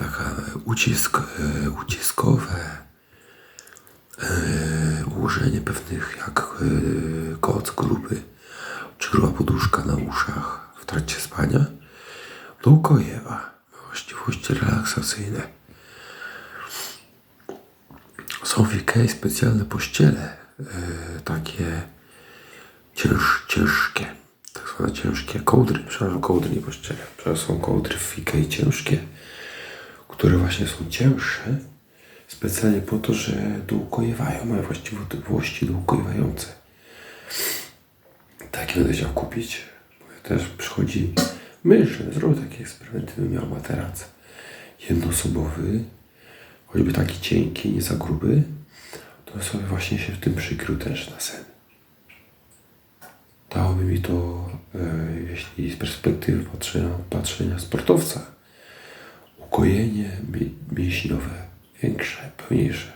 taka ucisk, e, uciskowe e, ułożenie pewnych jak e, koc gruby czy gruba poduszka na uszach w trakcie spania. Do ukojewa ma właściwości relaksacyjne. Są w Ikei specjalne pościele, e, takie cięż, ciężkie, tak zwane ciężkie kołdry, przepraszam, kołdry nie pościele, przepraszam, są kołdry w Ikei ciężkie, które właśnie są cięższe, specjalnie po to, że dołukojewają, mają właściwości dołukojewające. Takie będę chciał kupić, też przychodzi myśl, zrobię taki eksperyment, bym miał materac jednoosobowy, choćby taki cienki, nie za gruby, to sobie właśnie się w tym przykrył też na sen. Dałoby mi to, e, jeśli z perspektywy patrzenia, patrzenia sportowca, ukojenie mi- mięśniowe większe, pełniejsze.